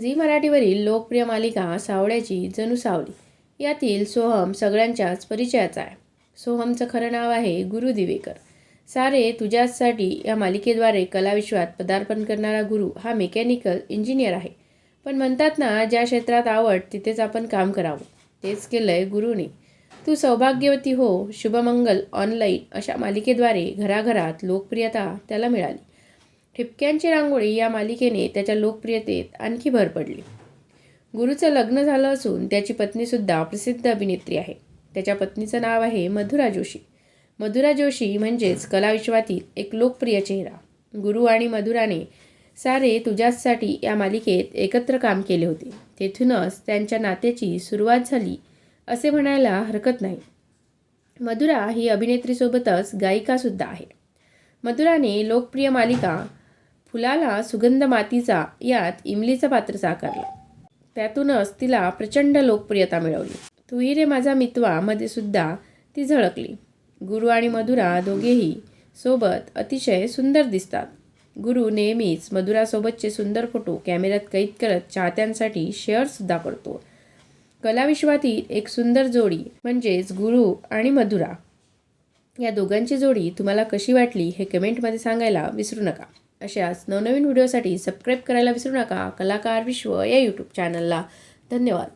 Zee मराठीवरील लोकप्रिय मालिका सावळ्याची जणू सावली. यातील सोहम सगळ्यांच्याच परिचयाचा आहे. सोहमचं खरं नाव आहे गुरु दिवेकर. सारे तुझ्याचसाठी या मालिकेद्वारे कलाविश्वात पदार्पण करणारा गुरु हा मेकॅनिकल इंजिनियर आहे. पण म्हणतात ना ज्या क्षेत्रात आवड तिथेच आपण काम करावं. तेच केलंय गुरुने. तू सौभाग्यवती हो शुभमंगल ऑनलाईन अशा मालिकेद्वारे घराघरात लोकप्रियता त्याला मिळाली. ठिपक्यांची रांगोळी या मालिकेने त्याच्या लोकप्रियतेत आणखी भर पडली. गुरुचं लग्न झालं असून त्याची पत्नीसुद्धा प्रसिद्ध अभिनेत्री आहे. त्याच्या पत्नीचं नाव आहे मधुरा जोशी. मधुरा जोशी म्हणजेच कलाविश्वातील एक लोकप्रिय चेहरा. गुरु आणि मधुराने सारे तुझ्याचसाठी या मालिकेत एकत्र काम केले होते. तेथूनच त्यांच्या नात्याची सुरुवात झाली असे म्हणायला हरकत नाही. मधुरा ही अभिनेत्रीसोबतच गायिकासुद्धा आहे. मधुराने लोकप्रिय मालिका फुलाला सुगंध मातीचा यात इमलीचं पात्र साकारलं. त्यातूनच तिला प्रचंड लोकप्रियता मिळवली. तू रे माझा मितवा मध्ये सुद्धा ती झळकली. गुरु आणि मधुरा दोघेही सोबत अतिशय सुंदर दिसतात. गुरु नेहमीच मधुरासोबतचे सुंदर फोटो कॅमेऱ्यात कैद करत चाहत्यांसाठी शेअरसुद्धा करतो. कलाविश्वातील एक सुंदर जोडी म्हणजेच गुरु आणि मधुरा. या दोघांची जोडी तुम्हाला कशी वाटली हे कमेंटमध्ये सांगायला विसरू नका. अशाच नवनवीन व्हिडिओसाठी सबस्क्राईब करायला विसरू नका. कलाकार विश्व या यूट्यूब चॅनलला धन्यवाद.